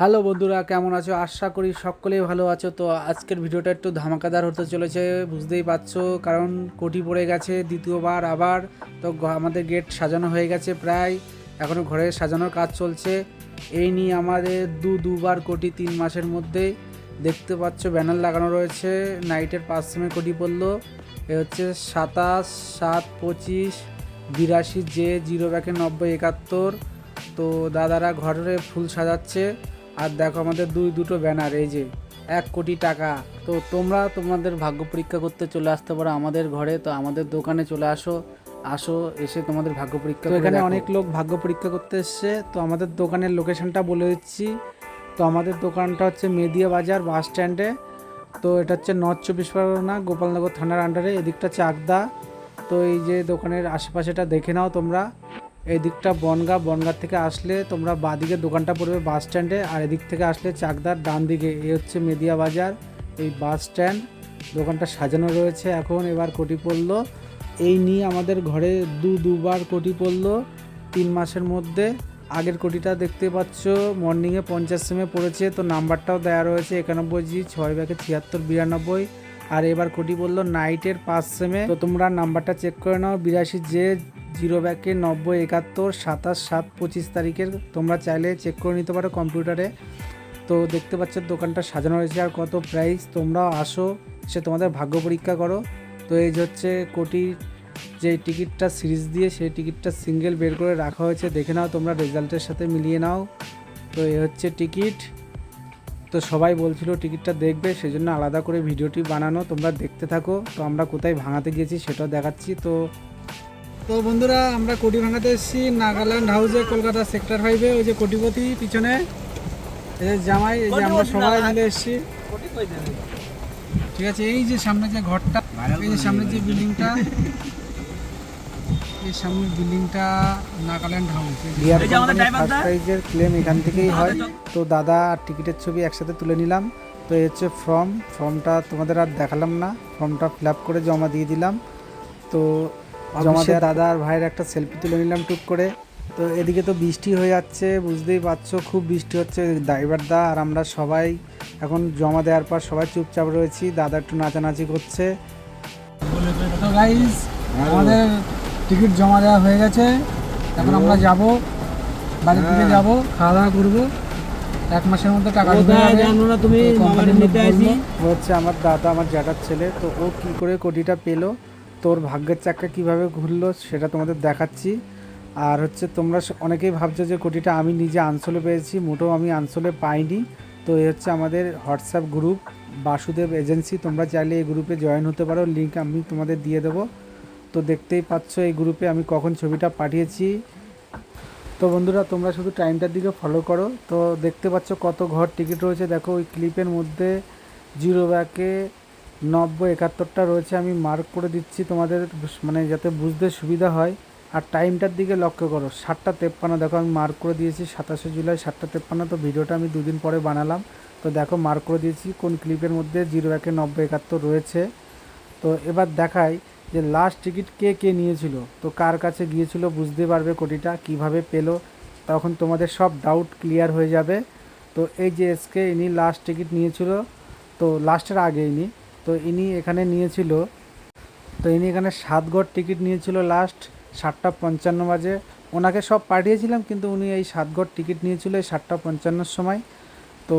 Hello বন্ধুরা, কেমন আছো? আশা করি সকলেই ভালো আছো। তো আজকের ভিডিওটা একটু ধামাকাদার হতে চলেছে, বুঝতেই পারছ, কারণ কোটি পড়ে গেছে, দ্বিতীয়বার আবার। তো আমাদের গেট সাজানো হয়ে গেছে প্রায় এখনও ঘরে সাজানোর কাজ চলছে। এই নিয়ে আমাদের দু, দুবার কোটি তিন মাসের মধ্যে দেখতে পাচ্ছ, ব্যানার লাগানো রয়েছে, নাইটের পাঁচ সেমে কোটি পড়ল। এ হচ্ছে সাতাশ, সাত, পঁচিশ, বিরাশি জে, জিরো ব্যাকে নব্বই, একাত্তর। তো দাদারা ঘরে ফুল সাজাচ্ছে। আর দেখো আমাদের দুই দুটো ব্যানার এই যে এক কোটি টাকা। তো তোমরা তোমাদের ভাগ্য পরীক্ষা করতে চলে আসতে পারো আমাদের ঘরে তো আমাদের দোকানে চলে আসো আসো এসে তোমাদের ভাগ্য পরীক্ষা তো এখানে অনেক লোক ভাগ্য পরীক্ষা করতে এসছে তো আমাদের দোকানের লোকেশনটা বলে দিচ্ছি। তো আমাদের দোকানটা হচ্ছে মেদিয়া বাজার বাস স্ট্যান্ডে তো এটা হচ্ছে নর্থ চব্বিশ পরগনা গোপালনগর থানার আন্ডারে এদিকটা চাকদা তো এই যে দোকানের আশেপাশেটা দেখে নাও তোমরা। এই দিকটা বনগা বনগাঁ থেকে আসলে তোমরা বাদিকে দোকানটা পড়বে বাস স্ট্যান্ডে, আর এদিক থেকে আসলে চাকদার ডান দিকে, এই হচ্ছে মেদিয়া বাজার, এই বাস স্ট্যান্ড। দোকানটা সাজানো রয়েছে এখন, এবার কোটি পড়ল। এই নিয়ে আমাদের ঘরে দু, দুবার কোটি পড়ল, তিন মাসের মধ্যে। আগের কোটিটা দেখতে পাচ্ছ, মর্নিংয়ে পঞ্চাশ সেমে পড়েছে, তো নাম্বারটাও দেওয়া রয়েছে একানব্বই জি, ছয় ব্যাগে ছিয়াত্তর, বিরানব্বই। আর এবার কোটি বলল নাইটের পাঁচ সেমে তো তোমরা নাম্বারটা চেক করে নাও, বিরাশি জে জিরো ব্যাকে নব্বই একাত্তর সাতাশ সাত পঁচিশ তারিখের তোমরা চাইলে চেক করে নিতে পারো কম্পিউটারে তো দেখতে পাচ্ছ দোকানটা সাজানো রয়েছে আর কত প্রাইস তোমরাও আসো সে তোমাদের ভাগ্য পরীক্ষা করো। তো এই যে হচ্ছে কোটির যে টিকিটটা সিরিজ দিয়ে সেই টিকিটটা সিঙ্গেল বের করে রাখা হয়েছে, দেখে নাও তোমরা রেজাল্টের সাথে মিলিয়ে নাও। তো এই হচ্ছে টিকিট। তো সবাই বলছিল টিকিটটা দেখবে সেই জন্য আলাদা করে ভিডিওটি বানানো, তোমরা দেখতে থাকো। তো আমরা কোথায় ভাঙাতে গিয়েছি সেটাও দেখাচ্ছি। তো তো বন্ধুরা আমরা কোটি ভাঙাতে এসেছি নাগাল্যান্ড হাউসে কলকাতা সেক্টর ফাইভে ওই যে কোটিপতি পিছনে এই যে জামাই এই যে আমরা সবাই মিলে এসেছি। ঠিক আছে এই যে সামনে যে ঘরটা এই যে সামনে যে বিল্ডিংটা এই সামনে বিল্ডিংটা নাগাল্যান্ড হাউস ফার্স্ট প্রাইজের ক্লেম এখান থেকেই হয়। তো দাদা আর টিকিটের ছবি একসাথে তুলে নিলাম। তো এই হচ্ছে ফর্ম ফর্মটা তোমাদের আর দেখালাম না। ফর্মটা ফিল আপ করে জমা দিয়ে দিলাম। তো জমা দিয়ে দাদা আর ভাইয়ের একটা সেলফি তুলে নিলাম টুক করে। তো এদিকে তো বৃষ্টি হয়ে যাচ্ছে বুঝতেই পারছ খুব বৃষ্টি হচ্ছে। ড্রাইভার দা আর আমরা সবাই এখন জমা দেওয়ার পর সবাই চুপচাপ রয়েছি দাদা একটু নাচানাচি করছে। তো গাইজ আমাদের টিকিট জমা দেওয়া হয়ে গেছে। এখন আমরা যাব বাড়ির দিকে যাব খাওয়া দাওয়া করব। এক মাসের মধ্যে টাকা। জানো না তুমি হচ্ছে আমার দাদা আমার জ্যাঠার ছেলে। তো ও কি করে কোটিটা পেল? তোর ভাগ্যের চাকা কীভাবে ঘুরলো সেটা তোমাদের দেখাচ্ছি। আর হচ্ছে তোমরা অনেকেই ভাবছ যে কোটিটা আমি নিজে আনসোলে পেয়েছি, মোটেও আমি আনসোলে পাইনি। তো এই হচ্ছে আমাদের হোয়াটসঅ্যাপ গ্রুপ, বাসুদেব এজেন্সি, তোমরা চাইলে এই গ্রুপে জয়েন হতে পারো লিঙ্ক আমি তোমাদের দিয়ে দেবো। তো দেখতেই পাচ্ছ এই গ্রুপে আমি কখন ছবিটা পাঠিয়েছি। তো বন্ধুরা, তোমরা শুধু টাইমটার দিকে ফলো করো। তো দেখতে পাচ্ছ কত ঘর টিকিট রয়েছে। দেখো, ওই ক্লিপের মধ্যে জিরো ব্যাকে নব্বই, একাত্তরটা রয়েছে, আমি মার্ক করে দিচ্ছি তোমাদের মানে যাতে বুঝতে সুবিধা হয়। আর টাইমটার দিকে লক্ষ্য করো, সাতটা তেপ্পান্ন, দেখো আমি মার্ক করে দিয়েছি, সাতাশে জুলাই, সাতটা তেপ্পান্ন, তো ভিডিওটা আমি দুদিন পরে বানালাম। তো দেখো মার্ক করে দিয়েছি, কোন ক্লিপের মধ্যে জিরো একে নব্বই, একাত্তর রয়েছে। তো এবার দেখাই যে লাস্ট টিকিট কে কে নিয়েছিল, তো কার কাছে গিয়েছিল বুঝতে পারবে কোটিটা, কীভাবে পেল, তখন তোমাদের সব ডাউট ক্লিয়ার হয়ে যাবে। তো এই যে এসকে ইনি লাস্ট টিকিট নিয়েছিল, তো লাস্টের আগে ইনি। তো ইনি এখানে নিয়েছিল, তো ইনি এখানে সাত সাতগড় টিকিট নিয়েছিল লাস্ট সাতটা পঞ্চান্ন বাজে। ওনাকে সব পাঠিয়েছিলাম, কিন্তু উনি এই সাত সাতগড় টিকিট নিয়েছিল এই সাতটা পঞ্চান্নর সময়। তো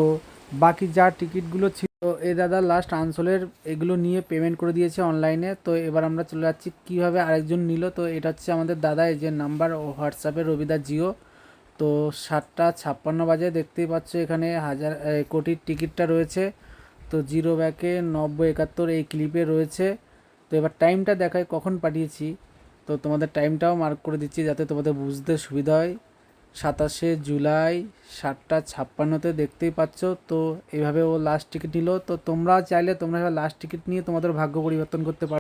বাকি যা টিকিটগুলো ছিল, এ দাদা লাস্ট আনসোলের এগুলো নিয়ে পেমেন্ট করে দিয়েছে অনলাইনে তো এবার আমরা চলে যাচ্ছি, কীভাবে আরেকজন নিল? তো এটা হচ্ছে আমাদের দাদা, এই যে নাম্বার ও হোয়াটসঅ্যাপে রবিদা জিও। তো সাতটা ছাপ্পান্ন বাজে, দেখতেই পাচ্ছ এখানে হাজার কোটির টিকিটটা রয়েছে। তো জিরো ব্যাকে নব্বই একাত্তর এই ক্লিপে রয়েছে। তো এবার টাইমটা দেখায় কখন পাঠিয়েছি। তো তোমাদের টাইমটাও মার্ক করে দিচ্ছি যাতে তোমাদের বুঝতে সুবিধা হয়। সাতাশে জুলাই, সাতটা ছাপ্পান্নতে দেখতেই পাচ্ছ। তো এভাবে ও লাস্ট টিকিট নিল। তো তোমরা চাইলে তোমরা লাস্ট টিকিট নিয়ে তোমাদের ভাগ্য পরিবর্তন করতে পারো।